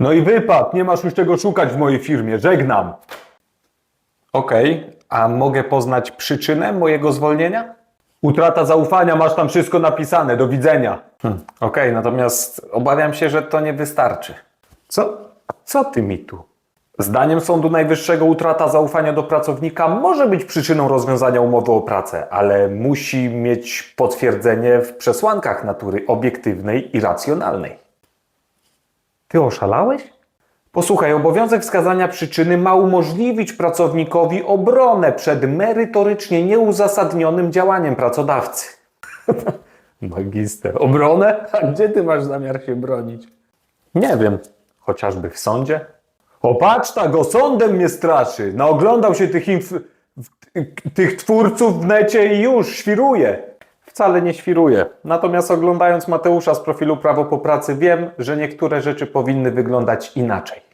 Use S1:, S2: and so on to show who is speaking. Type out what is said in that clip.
S1: No i wypad, nie masz już czego szukać w mojej firmie, żegnam. Okej, a mogę poznać przyczynę mojego zwolnienia? Utrata zaufania, masz tam wszystko napisane, do widzenia. Hm, Okej, natomiast obawiam się, że to nie wystarczy. Co? Co ty mi tu? Zdaniem Sądu Najwyższego utrata zaufania do pracownika może być przyczyną rozwiązania umowy o pracę, ale musi mieć potwierdzenie w przesłankach natury obiektywnej i racjonalnej. Ty oszalałeś? Posłuchaj, obowiązek wskazania przyczyny ma umożliwić pracownikowi obronę przed merytorycznie nieuzasadnionym działaniem pracodawcy. Magister, obronę? A gdzie ty masz zamiar się bronić? Nie wiem, chociażby w sądzie. O patrz, ta go sądem mnie straszy. Naoglądał się tych, inf- tych twórców w necie i już świruje. Wcale nie świruje. Natomiast oglądając Mateusza z profilu Prawo po pracy wiem, że niektóre rzeczy powinny wyglądać inaczej.